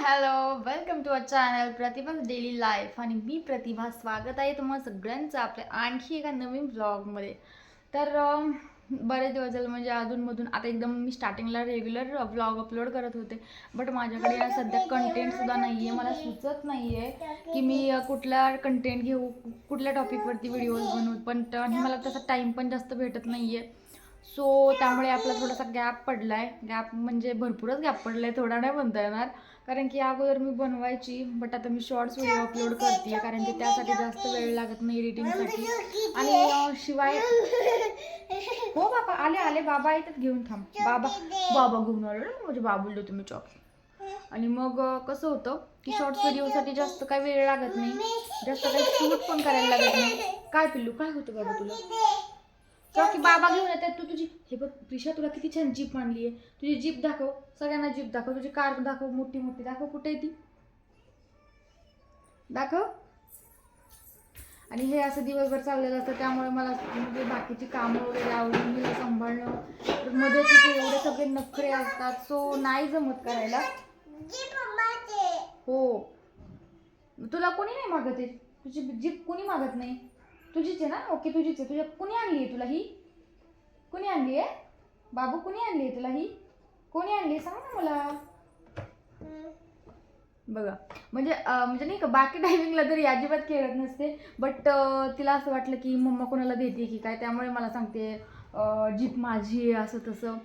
Hello welcome to our channel Pratibha daily life आणि मी प्रतिभा स्वागत आहे तुम्हाला सगळ्यांचं आपल्या आणखी एका नवीन ब्लॉगमध्ये तर बरेच दिवस झाले म्हणजे अधूनमधून आता एकदम मी स्टार्टिंगला रेग्युलर ब्लॉग अपलोड करत होते. बट माझ्याकडे ना सध्या कंटेंटसुद्धा नाही आहे मला सुचत नाही आहे की मी कुठला कंटेंट घेऊ कुठल्या टॉपिकवरती व्हिडिओज बनवू. पण आणि मला तसा टाईम पण जास्त भेटत नाही आहे सो त्यामुळे आपला थोडासा गॅप पडला आहे गॅप म्हणजे भरपूरच गॅप पडला आहे थोडा नाही म्हणता येणार. कारण की अगोदर मी बनवायची बट आता मी शॉर्ट्स व्हिडिओ अपलोड करते कारण की त्यासाठी जास्त वेळ लागत नाही एडिटिंगसाठी आणि शिवाय हो बाबा आले आले बाबा येतात घेऊन थांब. बाबा बाबा घेऊन आलो ना म्हणजे बाबूला तुम्ही चॉक आणि मग कसं होतं की शॉर्ट्स व्हिडिओसाठी जास्त काही वेळ लागत नाही जास्त काही शूट पण करायला लागत नाही. काय पिल्लू काय होतं बाबा तुला? का की बाबा घेऊन येतात. तू तुझी हे बघ प्रिशा तुला किती छान जीप आणली आहे. तुझी जीप दाखव. सगळ्यांना जीप दाखव. तुझी कार दाखव मोठी मोठी. दाखव कुठे आहे ती. दाखव. आणि हे असं दिवसभर चाललेलं असतं. त्यामुळे मला म्हणजे बाकीची कामं वगैरे आवडून मी सांभाळणं मध्ये तिथे एवढे सगळे नखरे असतात. सो नाही जमत करायला. हो. तुला कोणी नाही मागत आहे? तुझी जीप कोणी मागत नाही? तुझीच आहे ना? ओके तुझीच आहे. तुझ्या कुणी आणली आहे तुला ही? कुणी आणली आहे? बाबू कुणी आणली आहे तुला ही? कोणी आणली आहे? सांग ना मला. बघा म्हणजे म्हणजे नाही का बाकी टायमिंगला तरी अजिबात खेळत नसते. बट तिला असं वाटलं की मम्मा कोणाला देते की काय? त्यामुळे मला सांगते जीप माझी आहे असं तसं.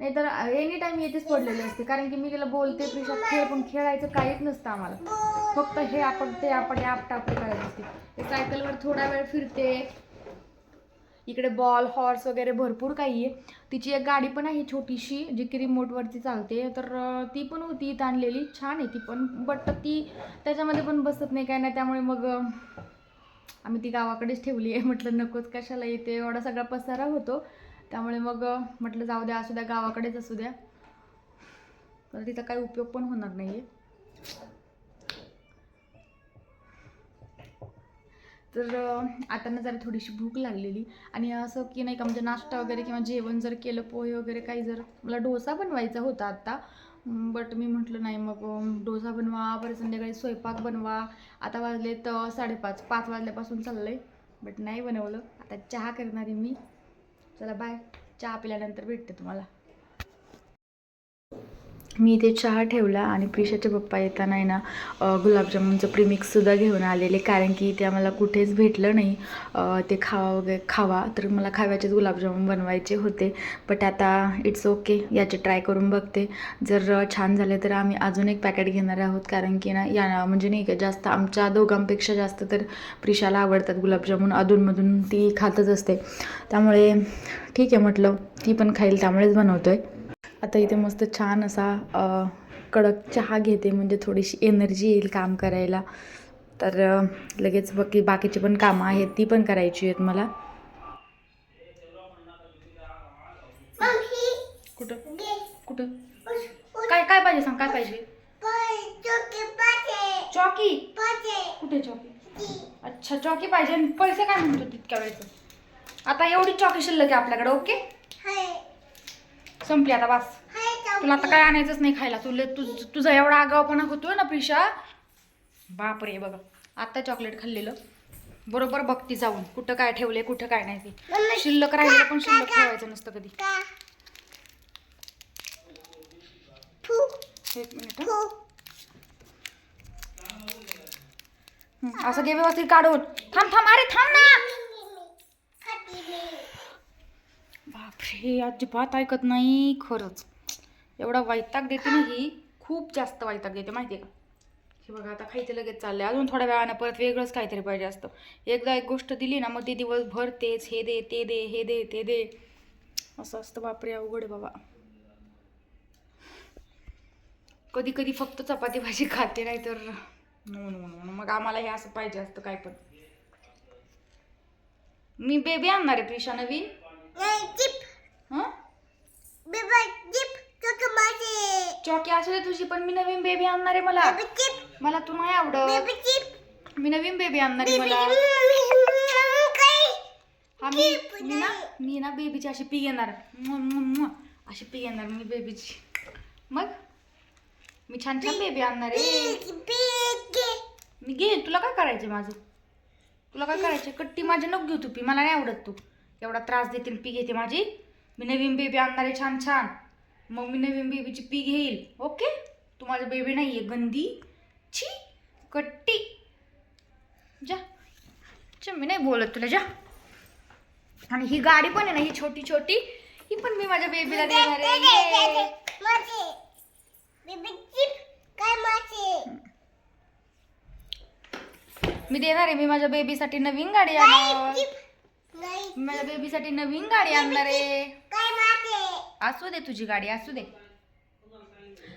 नाही तर एनी टाईम येतेच पडलेली असते. कारण की मी तिला बोलते प्रिशा खेळ पण खेळायचं काहीच नसतं आम्हाला. फक्त हे आपण ते आपण ॲप टापटे करायचं असते. ते सायकलवर थोडा वेळ फिरते. इकडे बॉल हॉर्स वगैरे भरपूर काही आहे. तिची एक गाडी पण आहे छोटीशी जी की रिमोटवरती चालते. तर ती पण होती इथं आणलेली. छान आहे ती पण. बट ती त्याच्यामध्ये पण बसत नाही काय नाही. त्यामुळे मग आम्ही ती गावाकडेच ठेवली आहे. म्हटलं नकोच कशाला येते? एवढा सगळा पसारा होतो. त्यामुळे मग म्हटलं जाऊ द्या असू द्या गावाकडेच असू द्या. तर तिचा काही उपयोग पण होणार नाही आहे तर आता ना जरा थोडीशी भूक लागलेली. आणि असं की नाही का म्हणजे नाश्ता वगैरे किंवा जेवण जर केलं पोहे वगैरे काही जर मला डोसा बनवायचा होता आत्ता. बट मी म्हटलं नाही मग डोसा बनवा परत संध्याकाळी स्वयंपाक बनवा. आता वाजले तर साडेपाच पाच वाजल्यापासून चाललं आहे बट नाही बनवलं. आता चहा करणार आहे मी. चला बाय चहा पिल्यानंतर भेटते तुम्हाला. मी इथे चहा ठेवला आणि प्रिशाचे पप्पा येताना आहे ना गुलाबजामुनचं प्रीमिक्ससुद्धा घेऊन आलेले. कारण की ते आम्हाला कुठेच भेटलं नाही. ते खावा वगैरे खावा. तर मला खाव्याचेच गुलाबजामुन बनवायचे होते. बट आता इट्स ओके याचे ट्राय करून बघते. जर छान झाले तर आम्ही अजून एक पॅकेट घेणार आहोत. कारण की ना या म्हणजे नाही का जास्त आमच्या दोघांपेक्षा जास्त तर प्रिशाला आवडतात गुलाबजामुन. अधूनमधून ती खातच असते. त्यामुळे ठीक आहे म्हटलं. ती पण खाईल त्यामुळेच बनवतो आहे आता इथे मस्त छान असा कडक चहा घेते म्हणजे थोडीशी एनर्जी येईल काम करायला. तर लगेच बाकी बाकीची पण कामं आहेत ती पण करायची आहेत मला. कुठं? कुठं? काय काय पाहिजे सांग काय पाहिजे? चॉकी. कुठे चॉकी? अच्छा चॉकी पाहिजे. पैसे काय म्हणतो तितक्या वेळेचं आता एवढी चॉकी शिल्लक आहे आपल्याकडे ओके? संपली आता बस. तुला आता काय आणायचंच नाही खायला? तुला तुझ तुझा एवढा आगावपणा होतोय ना प्रिशा. बापरे बघा. आता चॉकलेट खाल्लेलं. बरोबर बघती जाऊन कुठं काय ठेवले कुठं काय नाही ते. शिल्लक राहिलेलं पण शिल्लक ठेवायचं नसतं कधी. एक मिनिट असं घे व्यवस्थित काढून. थांब थांब अरे थांब ना. हे अजिबात ऐकत नाही खरंच. एवढा वैताग देते ना ही खूप जास्त वैताग देते माहिती आहे का? हे बघा आता खायचं लगेच चाललंय. अजून थोड्या वेळानं परत वेगळंच काहीतरी पाहिजे असतं. एकदा एक गोष्ट दिली ना मग ते दिवसभर तेच हे दे ते दे हे दे ते दे. असं असतं बापरे अवघड बाबा. कधी कधी फक्त चपाती भाजी खाते नाही तर मग आम्हाला हे असं पाहिजे असतं काय पण. मी बेबी आणणार आहे प्रिशा नवीन हं चॉकी असू दे तुझी पण मी नवीन बेबी आणणार आहे मला. मला तू नाही आवडत. मी नवीन बेबी आणणार आहे मला. हा मी मी ना मी ना बेबीची अशी पी घेणार. अशी पी घेणार मी बेबीची मग? मी छान छान बेबी आणणार आहे. मी घे तुला काय करायचं माझं? तुला काय करायचं कट्टी माझी नको घेऊ तू पी. मला नाही आवडत तू. एवढा त्रास देते पी घेते माझी. मी नवीन बेबी आणणार आहे छान छान. मग मी नवीन बेबीची पी घेईल. ओके तू माझं बेबी नाही आहे गंदी. छी कट्टी. जा. च मी नाही बोलत तुला जा. आणि ही गाडी पण आहे ना ही छोटी छोटी ही पण मी माझ्या बेबीला देणार आहे. मी देणार आहे मी माझ्या बेबीसाठी नवीन गाडी आणणार. माझ्या बेबीसाठी नवीन गाडी आणणार आहे. असू दे तुझी गाडी असू दे.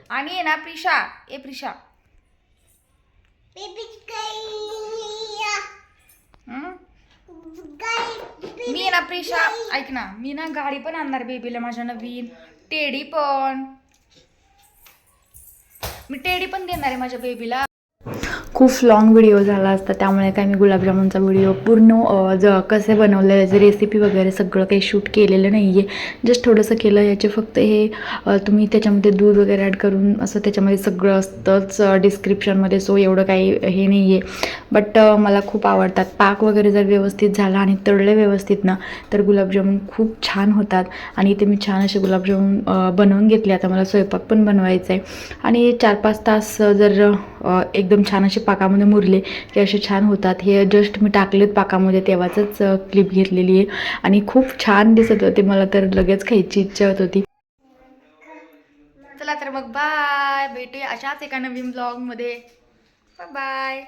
आणि आहे ना प्रिशा ए प्रिशा. मी ना प्रिशा ऐक ना मी ना गाडी पण आणणार बेबीला माझ्या नवीन. टेडी पण. मी टेडी पण देणार आहे माझ्या बेबीला. खूप लॉंग व्हिडिओ झाला असता. त्यामुळे काय मी गुलाबजामुनचा व्हिडिओ पूर्ण ज कसे बनवले जे रेसिपी वगैरे सगळं काही शूट केलेलं नाही आहे जस्ट थोडंसं केलं याचे फक्त हे तुम्ही त्याच्यामध्ये दूध वगैरे ॲड करून असं त्याच्यामध्ये सगळं असतंच डिस्क्रिप्शनमध्ये सो एवढं काही हे नाही आहे बट मला खूप आवडतात. पाक वगैरे जर व्यवस्थित झाला आणि तळले व्यवस्थित ना तर गुलाबजामुन खूप छान होतात. आणि ते मी छान असे गुलाबजामुन बनवून घेतले. आता मला स्वयंपाक पण बनवायचा आहे आणि चार पाच तास जर एकदम छान असे पाकामध्ये मुरले की असे छान होतात. हे जस्ट मी टाकलेत पाकामध्ये तेव्हाच क्लिप घेतलेली आहे. आणि खूप छान दिसत होते मला तर लगेच खायची इच्छा होत होती. चला तर मग बाय भेटूया अशाच एका नवीन ब्लॉगमध्ये बाय बाय